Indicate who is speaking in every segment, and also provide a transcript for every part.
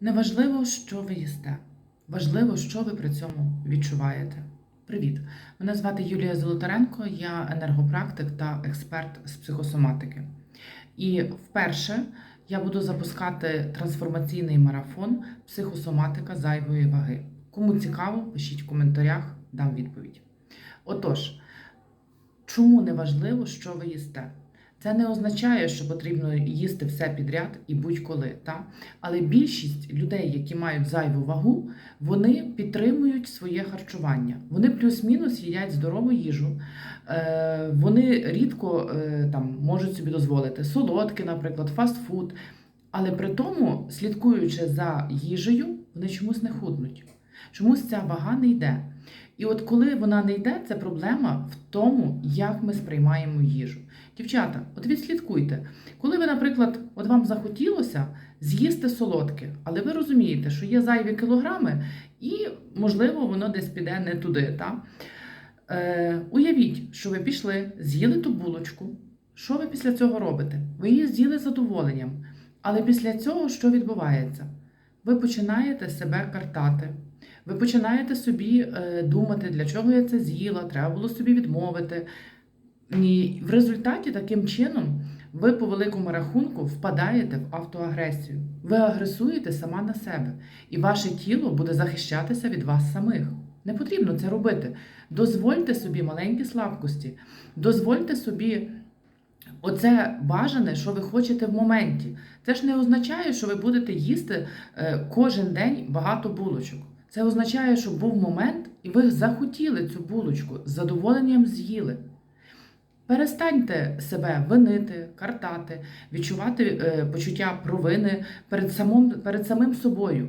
Speaker 1: Неважливо, що ви їсте, важливо, що ви при цьому відчуваєте. Привіт! Мене звати Юлія Золотаренко, я енергопрактик та експерт з психосоматики. І вперше я буду запускати трансформаційний марафон Психосоматика зайвої ваги. Кому цікаво, пишіть в коментарях, дам відповідь. Отож, чому не важливо, що ви їсте? Це не означає, що потрібно їсти все підряд і будь-коли. Та? Але більшість людей, які мають зайву вагу, вони підтримують своє харчування. Вони плюс-мінус їдять здорову їжу. Е, Вони рідко е, там, можуть собі дозволити солодкі, наприклад, фастфуд. Але при тому, слідкуючи за їжею, вони чомусь не худнуть. Чомусь ця вага не йде. І от коли вона не йде, це проблема в тому, як ми сприймаємо їжу. Дівчата, от відслідкуйте, коли ви, наприклад, от вам захотілося з'їсти солодке, але ви розумієте, що є зайві кілограми, і, можливо, воно десь піде не туди. Та? Е, уявіть, що ви пішли, з'їли ту булочку. Що ви після цього робите? Ви її з'їли з задоволенням. Але після цього що відбувається? Ви починаєте себе картати. Ви починаєте собі е, думати, для чого я це з'їла, треба було собі відмовити. І в результаті таким чином ви по великому рахунку впадаєте в автоагресію. Ви агресуєте сама на себе, і ваше тіло буде захищатися від вас самих. Не потрібно це робити. Дозвольте собі маленькі слабкості, дозвольте собі оце бажане, що ви хочете в моменті. Це ж не означає, що ви будете їсти е, кожен день багато булочок. Це означає, що був момент, і ви захотіли цю булочку з задоволенням з'їли. Перестаньте себе винити, картати, відчувати е, почуття провини перед самим, перед самим собою.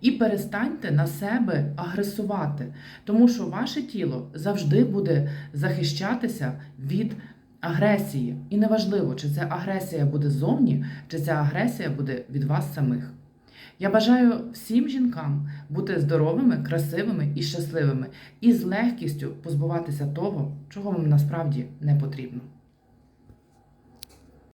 Speaker 1: І перестаньте на себе агресувати, тому що ваше тіло завжди буде захищатися від агресії. І неважливо, чи ця агресія буде ззовні, чи ця агресія буде від вас самих. Я бажаю всім жінкам бути здоровими, красивими і щасливими, і з легкістю позбуватися того, чого вам насправді не потрібно.